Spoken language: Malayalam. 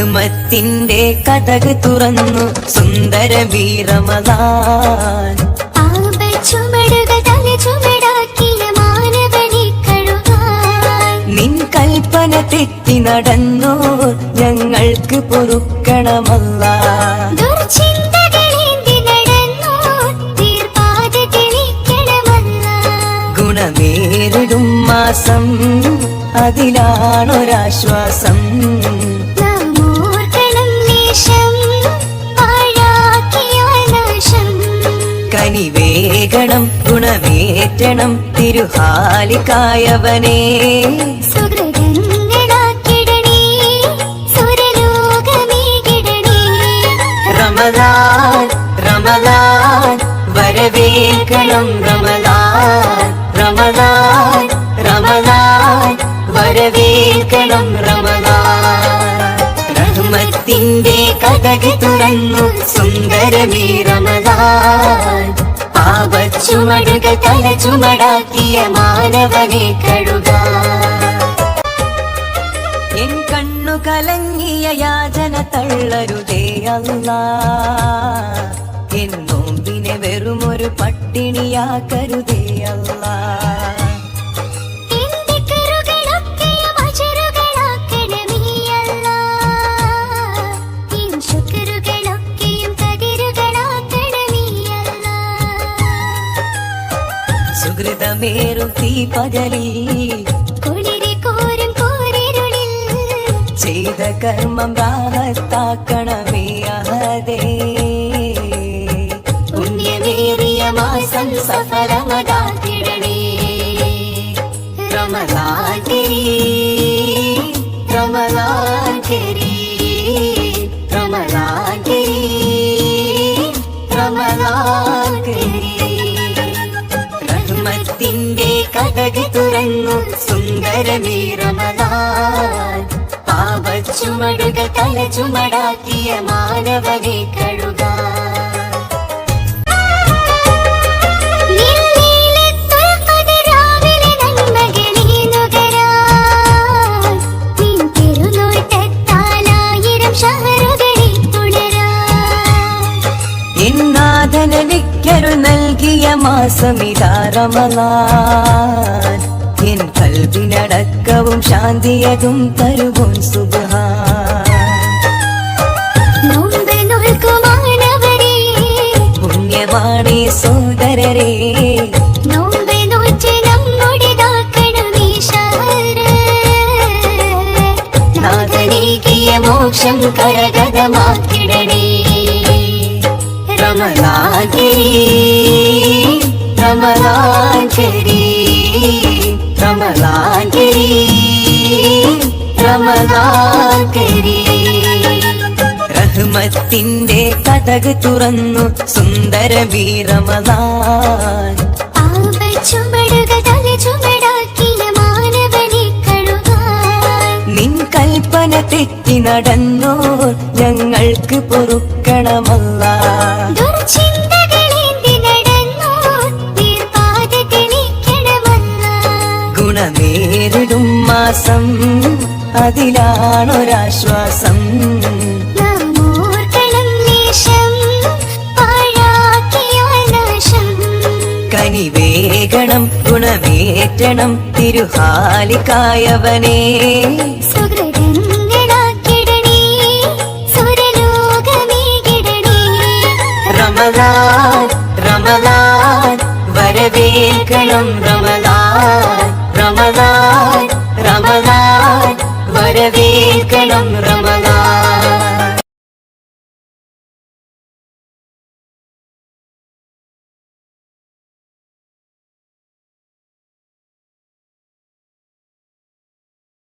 റഹ്മത്തിന്റെ കഥക് തുറന്നു സുന്ദര വീരമതാൻ. നിൻ കൽപ്പന തെറ്റി നടന്നു ഞങ്ങൾക്ക് പൊറുക്കണമല്ല. ഗുണമേറിടും മാസം അതിലാണൊരാശ്വാസം. ഗുണമേറ്റണം തിരുഹാലിക്കായവനേ. റമദാൻ റമദാൻ വരവേൽക്കണം റമദാൻ. റമദാൻ റമദാൻ വരവേൽക്കണം റമദാൻ. റഹ്മത്തിന്റെ കഥക് തുറന്നു സുന്ദരമീ റമദാൻ. പാപച്ചുമടുകൾ തല ചുമടാക്കിയ മാനവനെ കഴുക. എൻ കണ്ണു കലങ്ങിയ യാചന തള്ളരുതേ അല്ല. എൻ നോമ്പിനെ വെറുമൊരു പട്ടിണിയാക്കരുതേ അല്ല. സുഹൃതമേറും തീ പകലിൽ ചെയ്ത കർമ്മം രാഹത്താക്കണമേ അഹദേ. പുണ്യമേറിയ മാസം സഫലമതാക്കിടണേ. റമദാൻ കരീം കഥക് തുറന്നു സുന്ദരമീ റമദാൻ പാപച്ചുമടുകൾ തല ചുമടാക്കിയ മാനവനെ കഴുകാൻ നൽകിയ മാസമിതാ റമലാൻ എൻ കൽവിനടക്കവും ശാന്തിയതും തരുവും നോൽക്കുമാനവരെ, പുണ്യമാണേ സോദരരെ. മോക്ഷം കരഗതമാക്കിടണേ. റമലാൻ കരീം റമലാൻ കരീം റഹ്മത്തിന്റെ കഥക് തുറന്നു സുന്ദര വീരമലാൻ. നിൻ കൽപ്പന തെറ്റി നടന്നു ഞങ്ങൾക്ക് പൊറുക്കണമല്ല മാസം അതിലാണൊരാശ്വാസം. കനിവേകണം ഗുണമേറ്റണം തിരുഹാലിക്കായവനേ റമദാൻ റമദാൻ വരവേൽക്കണം റമദാൻ റമദാൻ. റമദാൻ വരവേൽക്കണം റമദാൻ.